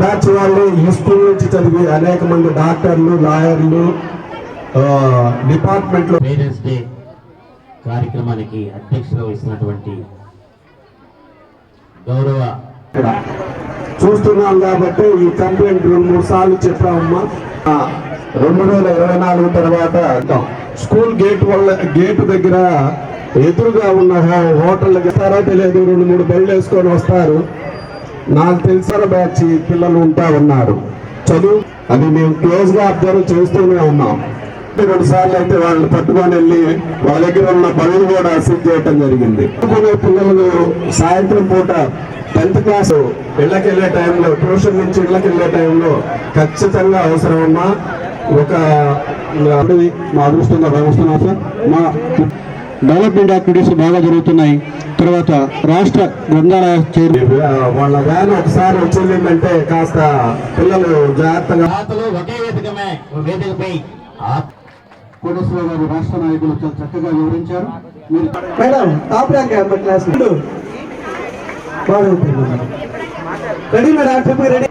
Batch వాళ్ళు ఈ school నుంచి చదివి అనేక మంది డాక్టర్లు లాయర్లు డిపార్ట్మెంట్లో పేరెంట్స్ డే కార్యక్రమానికి అధ్యక్షత వహిస్తున్నటువంటి గౌరవ చూస్తున్నాం కాబట్టి ఈ కంప్లైంట్ రెండు మూడు సార్లు చెప్పామమ్మా. రెండు వేల ఇరవై నాలుగు తర్వాత స్కూల్ గేట్ వల్ల గేట్ దగ్గర ఎదురుగా ఉన్న హోటల్ తెలియదు రెండు మూడు బళ్ళు వేసుకొని వస్తారు. నాకు తెలిసిన బ్యాచ్ పిల్లలు ఉంటా ఉన్నారు. చదువు అది మేము క్లోజ్గా అబ్జర్వ్ చేస్తూనే ఉన్నాం. రెండు సార్లు అయితే వాళ్ళని పట్టుకొని వెళ్ళి వాళ్ళ దగ్గర ఉన్న పనులు కూడా అసెప్ట్ చేయటం జరిగింది. చదువుకునే పిల్లలు సాయంత్రం పూట టెన్త్ క్లాస్ ఇళ్ళకి వెళ్ళే టైంలో ట్యూషన్ నుంచి ఇళ్ళకి వెళ్ళే టైంలో ఖచ్చితంగా అవసరమమ్మా ఒక అడవి మా అదృష్టంగా భావిస్తున్నాం సార్. మా డెవలప్మెంట్ యాక్టివిటీస్ బాగా జరుగుతున్నాయి. తర్వాత రాష్ట్ర గ్రంథాలయ వాళ్ళ వ్యాన్ ఒకసారి వచ్చిందంటే కాస్త పిల్లలు జాగ్రత్తగా ఒకే వేదికమే వేదికపై కోటేశ్వర గారు రాష్ట్ర నాయకులు చాలా చక్కగా వివరించారు. మీరు మేడం టాప్ ర్యాంక్ అమ్మ క్లాస్ రెడీ మేడం చెప్పి రెడీ.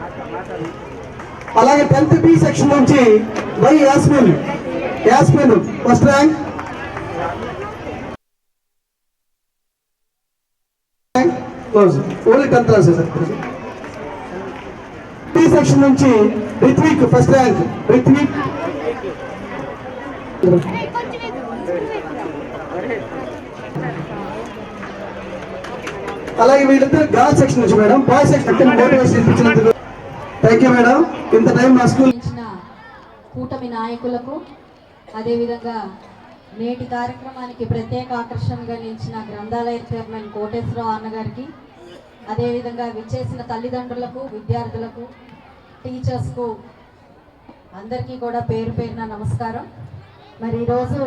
అలాగే టెన్త్ బి సెక్షన్ నుంచి Y Yasmin. Yasmin first rank. Close only tenth class B section నుంచి రిత్విక్ ఫస్ట్ ర్యాంక్ రిత్విక్ అలాగే వీళ్ళిద్దరు గర్ల్ సెక్షన్ నుంచి madam. Boy section thank you madam ఇంత time మా స్కూల్ కూటమి నాయకులకు అదేవిధంగా నేటి కార్యక్రమానికి ప్రత్యేక ఆకర్షణగా నిలిచిన గ్రంథాలయ చైర్మన్ కోటేశ్వరరావు అన్నగారికి అదేవిధంగా విచ్చేసిన తల్లిదండ్రులకు విద్యార్థులకు టీచర్స్కు అందరికీ కూడా పేరు పేరున నమస్కారం. మరి ఈరోజు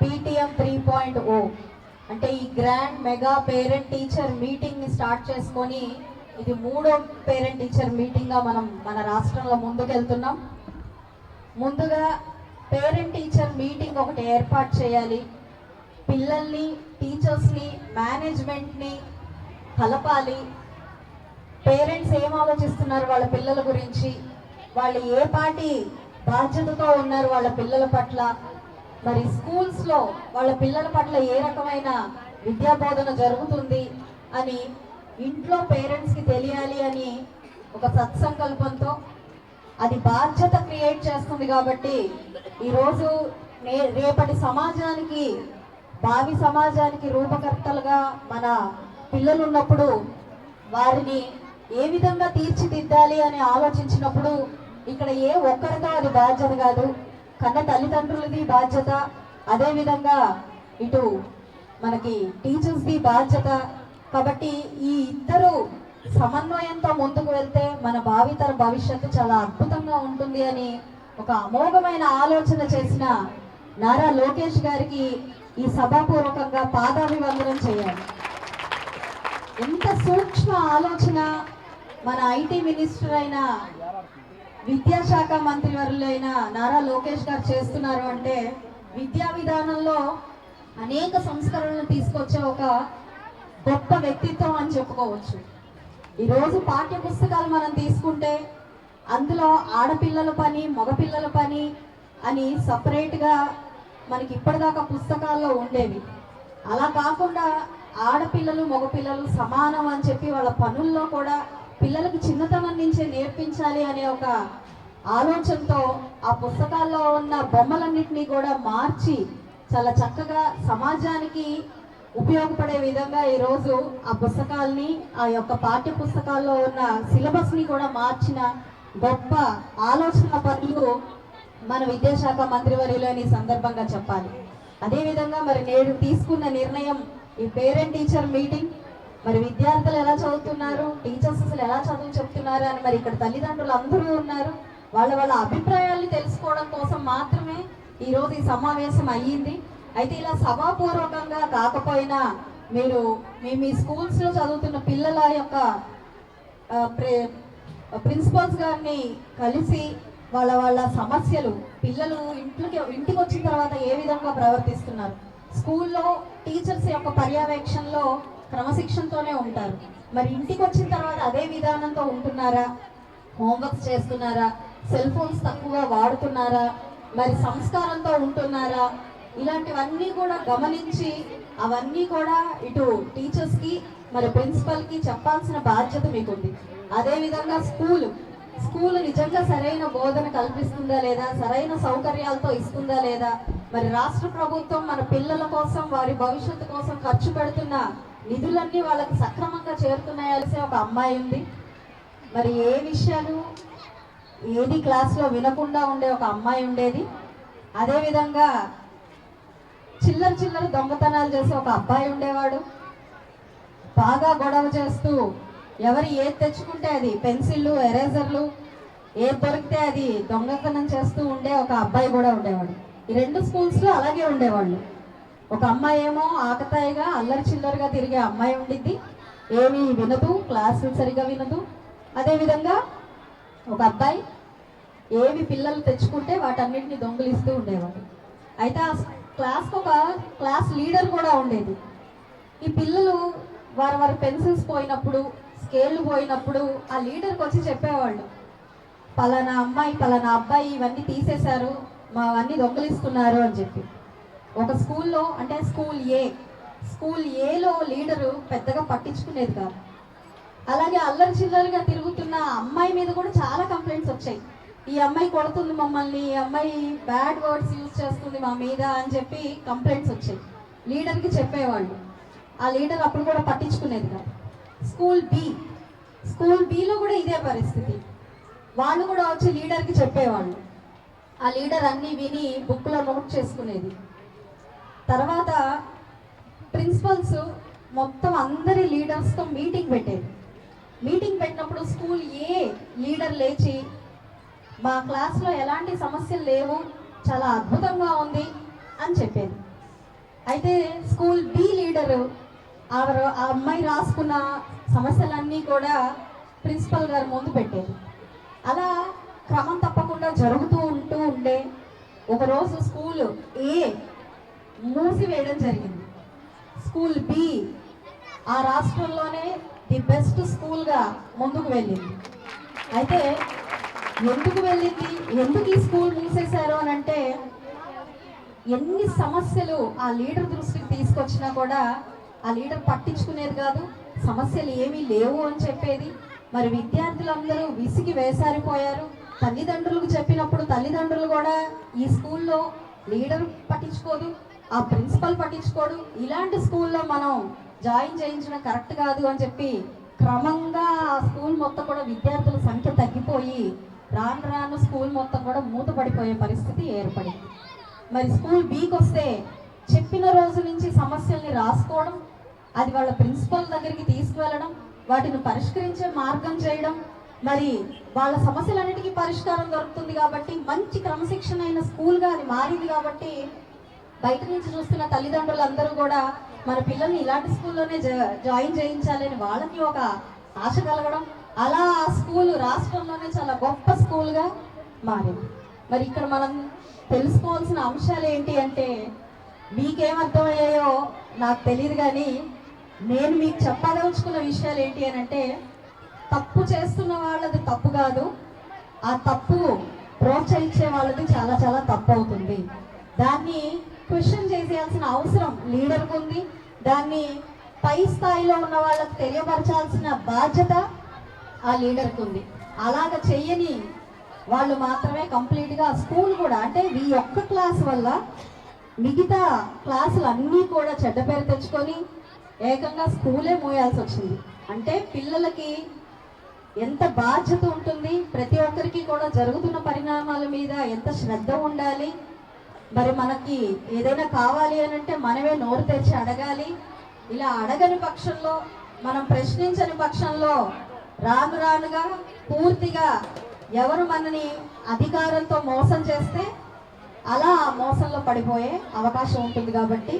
పీటీఎం త్రీ పాయింట్ ఓ అంటే ఈ గ్రాండ్ మెగా పేరెంట్ టీచర్ మీటింగ్ని స్టార్ట్ చేసుకొని ఇది మూడో పేరెంట్ టీచర్ మీటింగ్గా మనం మన రాష్ట్రంలో ముందుకెళ్తున్నాం. ముందుగా పేరెంట్ టీచర్ మీటింగ్ ఒకటి ఏర్పాటు చేయాలి. పిల్లల్ని టీచర్స్ని మేనేజ్మెంట్ని కలపాలి. పేరెంట్స్ ఏం ఆలోచిస్తున్నారు వాళ్ళ పిల్లల గురించి? వాళ్ళు ఏ పాటి బాధ్యతతో ఉన్నారు వాళ్ళ పిల్లల పట్ల? మరి స్కూల్స్లో వాళ్ళ పిల్లల పట్ల ఏ రకమైన విద్యా బోధన జరుగుతుంది అని ఇంట్లో పేరెంట్స్కి తెలియాలి అని ఒక సత్సంకల్పంతో అది బాధ్యత క్రియేట్ చేస్తుంది కాబట్టి ఈరోజు నే రేపటి సమాజానికి భావి సమాజానికి రూపకర్తలుగా మన పిల్లలు ఉన్నప్పుడు వారిని ఏ విధంగా తీర్చిదిద్దాలి అని ఆలోచించినప్పుడు ఇక్కడ ఏ ఒక్కరితో అది బాధ్యత కాదు. కన్న తల్లిదండ్రులది బాధ్యత. అదేవిధంగా ఇటు మనకి టీచర్స్ది బాధ్యత. కాబట్టి ఈ ఇద్దరు సమన్వయంతో ముందుకు వెళ్తే మన భావితర భవిష్యత్తు చాలా అద్భుతంగా ఉంటుంది అని ఒక అమోఘమైన ఆలోచన చేసిన నారా లోకేష్ గారికి ఈ సభాపూర్వకంగా పాదాభివందనం చేయాలి. ఎంత సూక్ష్మ ఆలోచన మన ఐటీ మినిస్టర్ అయిన విద్యాశాఖ మంత్రి వర్యులైన నారా లోకేష్ గారు చేస్తున్నారు అంటే విద్యా విధానంలో అనేక సంస్కరణలు తీసుకొచ్చే ఒక గొప్ప వ్యక్తిత్వం అని చెప్పుకోవచ్చు. ఈరోజు పాఠ్య పుస్తకాలు మనం తీసుకుంటే అందులో ఆడపిల్లల పని మగపిల్లల పని అని సపరేట్గా మనకి ఇప్పటిదాకా పుస్తకాల్లో ఉండేవి. అలా కాకుండా ఆడపిల్లలు మగపిల్లలు సమానం అని చెప్పి వాళ్ళ పనుల్లో కూడా పిల్లలకు చిన్నతనం నుంచే నేర్పించాలి అనే ఒక ఆలోచనతో ఆ పుస్తకాల్లో ఉన్న బొమ్మలన్నింటినీ కూడా మార్చి చాలా చక్కగా సమాజానికి ఉపయోగపడే విధంగా ఈరోజు ఆ పుస్తకాల్ని ఆ యొక్క పాఠ్య పుస్తకాల్లో ఉన్న సిలబస్ని కూడా మార్చిన గొప్ప ఆలోచన పనులు మన విద్యాశాఖ మంత్రివర్యులని సందర్భంగా చెప్పాలి. అదేవిధంగా మరి నేడు తీసుకున్న నిర్ణయం ఈ పేరెంట్ టీచర్ మీటింగ్. మరి విద్యార్థులు ఎలా చదువుతున్నారు? టీచర్స్ అసలు ఎలా చదువు చెప్తున్నారు అని మరి ఇక్కడ తల్లిదండ్రులు అందరూ ఉన్నారు. వాళ్ళ వాళ్ళ అభిప్రాయాలు తెలుసుకోవడం కోసం మాత్రమే ఈరోజు ఈ సమావేశం అయ్యింది. అయితే ఇలా సభాపూర్వకంగా కాకపోయినా మీరు మీ మీ స్కూల్స్లో చదువుతున్న పిల్లల యొక్క ప్రిన్సిపల్స్ గారిని కలిసి వాళ్ళ వాళ్ళ సమస్యలు పిల్లలు ఇంట్లోకి ఇంటికి వచ్చిన తర్వాత ఏ విధంగా ప్రవర్తిస్తున్నారు? స్కూల్లో టీచర్స్ యొక్క పర్యవేక్షణలో క్రమశిక్షణతోనే ఉంటారు. మరి ఇంటికి వచ్చిన తర్వాత అదే విధానంతో ఉంటున్నారా? హోంవర్క్స్ చేస్తున్నారా? సెల్ ఫోన్స్ తక్కువగా వాడుతున్నారా? మరి సంస్కారంతో ఉంటున్నారా? ఇలాంటివన్నీ కూడా గమనించి అవన్నీ కూడా ఇటు టీచర్స్కి మరి ప్రిన్సిపల్కి చెప్పాల్సిన బాధ్యత మీకుంది. అదేవిధంగా స్కూల్ స్కూల్ నిజంగా సరైన బోధన కల్పిస్తుందా లేదా సరైన సౌకర్యాలతో ఇస్తుందా లేదా మరి రాష్ట్ర ప్రభుత్వం మన పిల్లల కోసం వారి భవిష్యత్తు కోసం ఖర్చు పెడుతున్న నిధులన్నీ వాళ్ళకి సక్రమంగా చేరుతున్నాయాల్సే ఒక అమ్మాయి ఉంది. మరి ఏ విషయాలు ఏది క్లాస్లో వినకుండా ఉండే ఒక అమ్మాయి ఉండేది. అదేవిధంగా చిల్లర చిల్లర దొంగతనాలు చేసే ఒక అబ్బాయి ఉండేవాడు. బాగా గొడవ చేస్తూ ఎవరు ఏది తెచ్చుకుంటే అది పెన్సిళ్ళు ఎరేజర్లు ఏది దొరికితే అది దొంగతనం చేస్తూ ఉండే ఒక అబ్బాయి కూడా ఉండేవాడు. ఈ రెండు స్కూల్స్లో అలాగే ఉండేవాళ్ళు. ఒక అమ్మాయి ఏమో ఆకతాయిగా అల్లరి చిల్లరగా తిరిగే అమ్మాయి ఉండిద్ది. ఏమీ వినదు క్లాసులు సరిగా వినదు. అదేవిధంగా ఒక అబ్బాయి ఏవి పిల్లలు తెచ్చుకుంటే వాటన్నిటిని దొంగిలిస్తూ ఉండేవాడు. అయితే ఆ క్లాస్కి ఒక క్లాస్ లీడర్ కూడా ఉండేది. ఈ పిల్లలు వారి వారి పెన్సిల్స్ పోయినప్పుడు స్కేళ్ళు పోయినప్పుడు ఆ లీడర్కి వచ్చి చెప్పేవాళ్ళు. పలానా అమ్మాయి పలానా అబ్బాయి ఇవన్నీ తీసేశారు మా అవన్నీ దొంగలిస్తున్నారు అని చెప్పి. ఒక స్కూల్లో అంటే స్కూల్ ఏ స్కూల్ ఏలో లీడరు పెద్దగా పట్టించుకునేది కాదు. అలాగే అల్లరి చిల్లరిగా తిరుగుతున్న అమ్మాయి మీద కూడా చాలా కంప్లైంట్స్ వచ్చాయి. ఈ అమ్మాయి కొడుతుంది మమ్మల్ని ఈ అమ్మాయి బ్యాడ్ వర్డ్స్ యూజ్ చేస్తుంది మా మీద అని చెప్పి కంప్లైంట్స్ వచ్చాయి. లీడర్కి చెప్పేవాళ్ళు. ఆ లీడర్ అప్పుడు కూడా పట్టించుకునేది కాదు. స్కూల్ బి స్కూల్ బిలో కూడా ఇదే పరిస్థితి. వాళ్ళు కూడా వచ్చి లీడర్కి చెప్పేవాళ్ళు. ఆ లీడర్ అన్నీ విని బుక్లో నోట్ చేసుకునేది. తర్వాత ప్రిన్సిపల్స్ మొత్తం అందరి లీడర్స్తో మీటింగ్ పెట్టేది. మీటింగ్ పెట్టినప్పుడు స్కూల్ ఏ లీడర్ లేచి మా క్లాస్లో ఎలాంటి సమస్యలు లేవు చాలా అద్భుతంగా ఉంది అని చెప్పేది. అయితే స్కూల్ బి లీడరు ఆ అమ్మాయి రాసుకున్న సమస్యలన్నీ కూడా ప్రిన్సిపల్ గారు ముందు పెట్టేది. అలా క్రమం తప్పకుండా జరుగుతూ ఉంటూ ఉండే ఒకరోజు స్కూల్ ఏ మూసివేయడం జరిగింది. స్కూల్ బి ఆ రాష్ట్రంలోనే ది బెస్ట్ స్కూల్గా ముందుకు వెళ్ళింది. అయితే ఎందుకు వెళ్ళింది? ఎందుకు ఈ స్కూల్ మూసేశారు అని అంటే ఎన్ని సమస్యలు ఆ లీడర్ దృష్టికి తీసుకొచ్చినా కూడా ఆ లీడర్ పట్టించుకునేది కాదు సమస్యలు ఏమీ లేవు అని చెప్పేది. మరి విద్యార్థులందరూ విసిగి వేసారిపోయారు. తల్లిదండ్రులకు చెప్పినప్పుడు తల్లిదండ్రులు కూడా ఈ స్కూల్లో లీడర్ పట్టించుకోదు ఆ ప్రిన్సిపల్ పట్టించుకోడు. ఇలాంటి స్కూల్లో మనం జాయిన్ చేయించడం కరెక్ట్ కాదు అని చెప్పి క్రమంగా ఆ స్కూల్ మొత్తం కూడా విద్యార్థుల సంఖ్య తగ్గిపోయి రాను రాను స్కూల్ మొత్తం కూడా మూతపడిపోయే పరిస్థితి ఏర్పడింది. మరి స్కూల్ బీకి వస్తే చెప్పిన రోజు నుంచి సమస్యల్ని రాసుకోవడం అది వాళ్ళ ప్రిన్సిపల్ దగ్గరికి తీసుకువెళ్ళడం వాటిని పరిష్కరించే మార్గం చేయడం మరి వాళ్ళ సమస్యలన్నిటికీ పరిష్కారం దొరుకుతుంది కాబట్టి మంచి క్రమశిక్షణ అయిన స్కూల్గా అది మారింది కాబట్టి బయట నుంచి చూస్తున్న తల్లిదండ్రులందరూ కూడా మన పిల్లల్ని ఇలాంటి స్కూల్లోనే జా- జాయిన్ చేయించాలని వాళ్ళకి ఒక ఆశ కలగడం అలా ఆ స్కూల్ రాష్ట్రంలోనే చాలా గొప్ప స్కూల్గా మారింది. మరి ఇక్కడ మనం తెలుసుకోవాల్సిన అంశాలు ఏంటి అంటే మీకేమర్థమయ్యాయో నాకు తెలియదు కానీ నేను మీకు చెప్పదలుచుకున్న విషయాలు ఏంటి అని అంటే తప్పు చేస్తున్న వాళ్ళది తప్పు కాదు ఆ తప్పు ప్రోత్సహించే వాళ్ళది చాలా చాలా తప్పు అవుతుంది దాన్ని క్వశ్చన్ చేసేయాల్సిన అవసరం లీడర్కు ఉంది. దాన్ని పై స్థాయిలో ఉన్న వాళ్ళకి తెలియపరచాల్సిన బాధ్యత ఆ లీడర్కి ఉంది. అలాగ చెయ్యని వాళ్ళు మాత్రమే కంప్లీట్గా స్కూల్ కూడా అంటే ఈ ఒక్క క్లాస్ వల్ల మిగతా క్లాసులు అన్నీ కూడా చెడ్డ పేరు తెచ్చుకొని ఏకంగా స్కూలే మోయాల్సి వచ్చింది. అంటే పిల్లలకి ఎంత బాధ్యత ఉంటుంది ప్రతి ఒక్కరికి కూడా జరుగుతున్న పరిణామాల మీద ఎంత శ్రద్ధ ఉండాలి మరి మనకి ఏదైనా కావాలి అని అంటే మనమే నోరు తెచ్చి అడగాలి. ఇలా అడగని పక్షంలో మనం ప్రశ్నించని పక్షంలో రాను రానుగా పూర్తిగా ఎవరు మనని అధికారంతో మోసం చేస్తే అలా ఆ మోసంలో పడిపోయే అవకాశం ఉంటుంది కాబట్టి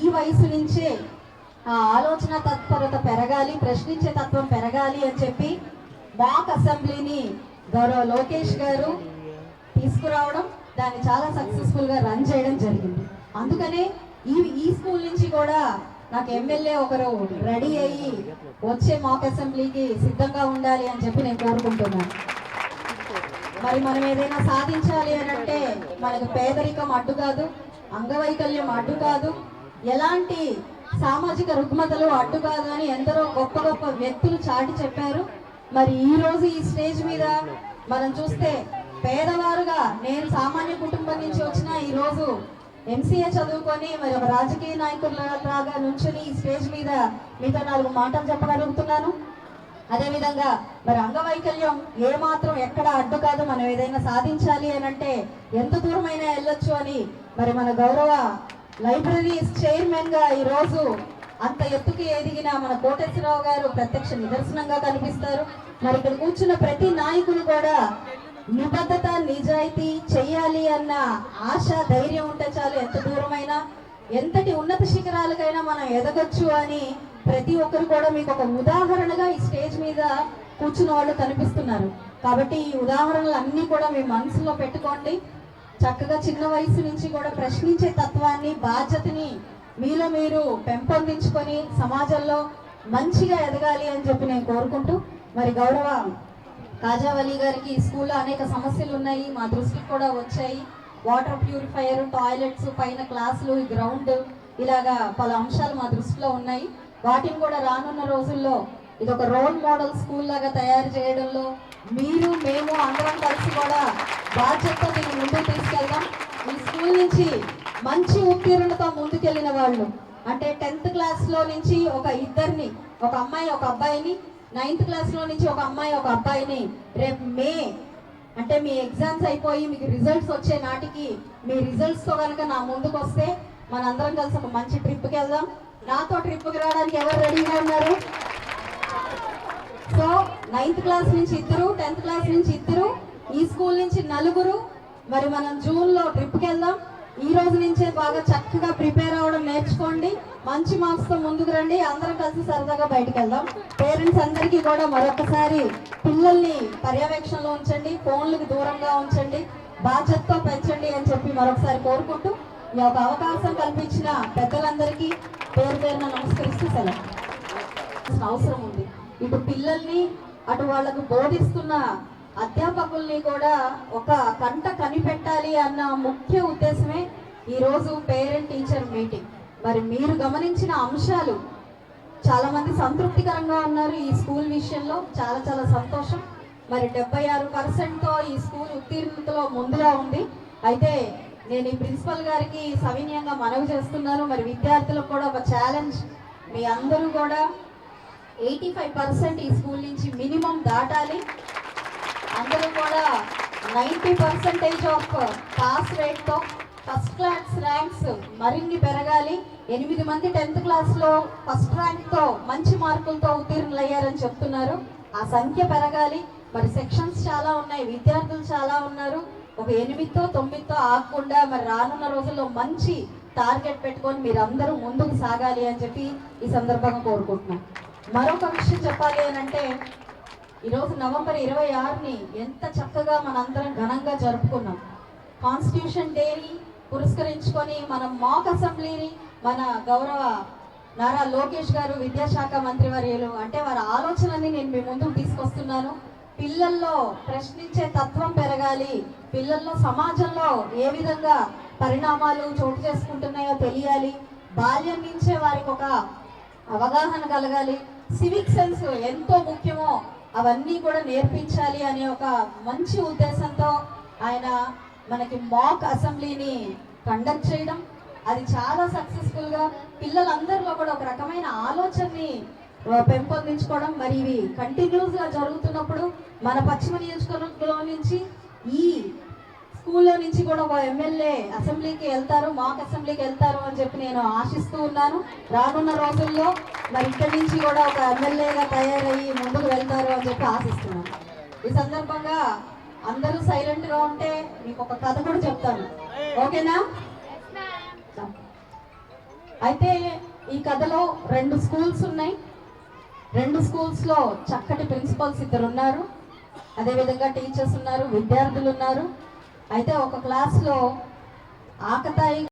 ఈ వయసు నుంచే ఆ ఆలోచన తత్పరత పెరగాలి ప్రశ్నించే తత్వం పెరగాలి అని చెప్పి మాక్ అసెంబ్లీని గౌరవ లోకేష్ గారు తీసుకురావడం దాన్ని చాలా సక్సెస్ఫుల్గా రన్ చేయడం జరిగింది. అందుకనే ఈ ఈ స్కూల్ నుంచి కూడా నాకు ఎమ్మెల్యే ఒకరు రెడీ అయ్యి వచ్చే మాక్ అసెంబ్లీకి సిద్ధంగా ఉండాలి అని చెప్పి నేను కోరుకుంటున్నాను. మరి మనం ఏదైనా సాధించాలి అని అంటే మనకు పేదరికం అడ్డు కాదు అంగవైకల్యం అడ్డు కాదు ఎలాంటి సామాజిక రుగ్మతలు అడ్డు కాదు అని ఎందరో గొప్ప గొప్ప వ్యక్తులు చాటి చెప్పారు. మరి ఈ రోజు ఈ స్టేజ్ మీద మనం చూస్తే పేదవారుగా నేను సామాన్య కుటుంబం నుంచి వచ్చిన ఈరోజు ఎంసీఏ చదువుకొని మరి ఒక రాజకీయ నాయకులలాగా నుంచుని ఈ స్టేజ్ మీద మీతో నాలుగు మాటలు చెప్పగలుగుతున్నాను. అదేవిధంగా మరి అంగవైకల్యం ఏ మాత్రం ఎక్కడ అడ్డు కాదు మనం ఏదైనా సాధించాలి అని అంటే ఎంత దూరమైనా వెళ్ళొచ్చు అని మరి మన గౌరవ లైబ్రరీ చైర్మన్గా ఈరోజు ఈ రోజు అంత ఎత్తుకి ఎదిగిన మన కోటేశ్వరరావు గారు ప్రత్యక్ష నిదర్శనంగా కనిపిస్తారు. మరి ఇక్కడ కూర్చున్న ప్రతి నాయకులు కూడా నిబద్ధత నిజాయితీ చెయ్యాలి అన్న ఆశ ధైర్యం ఉంటే చాలు ఎంత దూరమైనా ఎంతటి ఉన్నత శిఖరాలకైనా మనం ఎదగచ్చు అని ప్రతి ఒక్కరు కూడా మీకు ఒక ఉదాహరణగా ఈ స్టేజ్ మీద కూర్చున్న వాళ్ళు కనిపిస్తున్నారు. కాబట్టి ఈ ఉదాహరణలు అన్నీ కూడా మీ మనసులో పెట్టుకోండి. చక్కగా చిన్న వయసు నుంచి కూడా ప్రశ్నించే తత్వాన్ని బాధ్యతని మీలో మీరు పెంపొందించుకొని సమాజంలో మంచిగా ఎదగాలి అని చెప్పి నేను కోరుకుంటూ మరి గౌరవ కాజావలి గారికి ఈ స్కూల్లో అనేక సమస్యలు ఉన్నాయి మా దృష్టికి కూడా వచ్చాయి. వాటర్ ప్యూరిఫైయర్ టాయిలెట్స్ పైన క్లాసులు గ్రౌండ్ ఇలాగా పలు అంశాలు మా దృష్టిలో ఉన్నాయి. వాటిని కూడా రానున్న రోజుల్లో ఇది ఒక రోల్ మోడల్ స్కూల్ లాగా తయారు చేయడంలో మీరు మేము అందరం కలిసి కూడా బాధ్యత దీన్ని ముందుకు తీసుకెళ్దాం. ఈ స్కూల్ నుంచి మంచి ఉత్తీర్ణతో ముందుకెళ్ళిన వాళ్ళు అంటే టెన్త్ క్లాస్లో నుంచి ఒక ఇద్దరిని ఒక అమ్మాయి ఒక అబ్బాయిని నైన్త్ క్లాస్లో నుంచి ఒక అమ్మాయి ఒక అబ్బాయిని రేపు మే అంటే మీ ఎగ్జామ్స్ అయిపోయి మీకు రిజల్ట్స్ వచ్చే నాటికి మీ రిజల్ట్స్తో కనుక నా ముందుకు వస్తే మనందరం కలిసి ఒక మంచి ట్రిప్కి వెళ్దాం. నాతో ట్రిప్కి రావడానికి ఎవరు రెడీగా ఉన్నారు? సో నైన్త్ క్లాస్ నుంచి ఇద్దరు టెన్త్ క్లాస్ నుంచి ఇద్దరు ఈ స్కూల్ నుంచి నలుగురు మరి మనం జూన్లో ట్రిప్కి వెళ్దాం. ఈ రోజు నుంచే బాగా చక్కగా ప్రిపేర్ అవ్వడం నేర్చుకోండి. మంచి మార్క్స్తో ముందుకు రండి. అందరం కలిసి సరదాగా బయటకు వెళ్దాం. పేరెంట్స్ అందరికీ కూడా మరొకసారి పిల్లల్ని పర్యవేక్షణలో ఉంచండి. ఫోన్లకు దూరంగా ఉంచండి. బాధ్యతతో పెంచండి అని చెప్పి మరొకసారి కోరుకుంటూ ఈ యొక్క అవకాశం కల్పించిన పెద్దలందరికీ పేరు పేరున నమస్కరిస్తూ సెలవు. అవసరం ఉంది. ఇటు పిల్లల్ని అటు వాళ్ళకు బోధిస్తున్న అధ్యాపకుల్ని కూడా ఒక కంట కనిపెట్టాలి అన్న ముఖ్య ఉద్దేశమే ఈరోజు పేరెంట్ టీచర్ మీటింగ్. మరి మీరు గమనించిన అంశాలు చాలామంది సంతృప్తికరంగా ఉన్నారు ఈ స్కూల్ విషయంలో చాలా చాలా సంతోషం. మరి డెబ్బై ఆరు పర్సెంట్తో ఈ స్కూల్ ఉత్తీర్ణతలో ముందుగా ఉంది. అయితే నేను ఈ ప్రిన్సిపల్ గారికి సవినీయంగా మనవి చేస్తున్నాను. మరి విద్యార్థులకు కూడా ఒక ఛాలెంజ్ మీ అందరూ కూడా ఎయిటీ ఫైవ్ పర్సెంట్ ఈ స్కూల్ నుంచి మినిమం దాటాలి. అందరూ కూడా నైంటీ పర్సెంటేజ్ ఆఫ్ పాస్ రేట్తో ఫస్ట్ క్లాస్ ర్యాంక్స్ మరిన్ని పెరగాలి. ఎనిమిది మంది టెన్త్ క్లాస్లో ఫస్ట్ ర్యాంక్తో మంచి మార్కులతో ఉత్తీర్ణులయ్యారని చెప్తున్నారు. ఆ సంఖ్య పెరగాలి. మరి సెక్షన్స్ చాలా ఉన్నాయి. విద్యార్థులు చాలా ఉన్నారు. ఒక ఎనిమిదితో తొమ్మిదితో ఆగకుండా మరి రానున్న రోజుల్లో మంచి టార్గెట్ పెట్టుకొని మీరందరూ ముందుకు సాగాలి అని చెప్పి ఈ సందర్భంగా కోరుకుంటున్నాం. మరొక విషయం చెప్పాలి అని అంటే ఈరోజు నవంబర్ ఇరవై ఆరుని ఎంత చక్కగా మనందరం ఘనంగా జరుపుకున్నాం. కాన్స్టిట్యూషన్ డేని పురస్కరించుకొని మనం మాక్ అసెంబ్లీని మన గౌరవ నారా లోకేష్ గారు విద్యాశాఖ మంత్రి వర్యులు అంటే వారి ఆలోచనని నేను మీ ముందుకు తీసుకొస్తున్నాను. పిల్లల్లో ప్రశ్నించే తత్వం పెరగాలి. పిల్లల్లో సమాజంలో ఏ విధంగా పరిణామాలు చోటు చేసుకుంటున్నాయో తెలియాలి. బాల్యం నుంచే వారికి ఒక అవగాహన కలగాలి. సివిక్ సెన్స్ ఎంతో ముఖ్యమో అవన్నీ కూడా నేర్పించాలి అనే ఒక మంచి ఉద్దేశంతో ఆయన మనకి మాక్ అసెంబ్లీని కండక్ట్ చేయడం. అది చాలా సక్సెస్ఫుల్గా పిల్లలందరిలో కూడా ఒక రకమైన ఆలోచనని పెంపొందించుకోవడం. మరి ఇవి కంటిన్యూస్గా జరుగుతున్నప్పుడు మన పశ్చిమ నియోజకవర్గంలో నుంచి ఈ స్కూల్లో నుంచి కూడా ఒక ఎమ్మెల్యే అసెంబ్లీకి వెళ్తారు మాక్ అసెంబ్లీకి వెళ్తారు అని చెప్పి నేను ఆశిస్తూ ఉన్నాను. రానున్న రోజుల్లో మరి ఇక్కడి నుంచి కూడా ఒక ఎమ్మెల్యేగా తయారయ్యి ముందుకు వెళ్తారు అని చెప్పి ఆశిస్తున్నాను. ఈ సందర్భంగా అందరూ సైలెంట్గా ఉంటే మీకు ఒక కథ కూడా చెప్తాను. ఓకేనా? అయితే ఈ కథలో రెండు స్కూల్స్ ఉన్నాయి. రెండు స్కూల్స్లో చక్కటి ప్రిన్సిపల్స్ ఇద్దరు ఉన్నారు అదేవిధంగా టీచర్స్ ఉన్నారు విద్యార్థులు ఉన్నారు. అయితే ఒక క్లాస్లో ఆకతాయి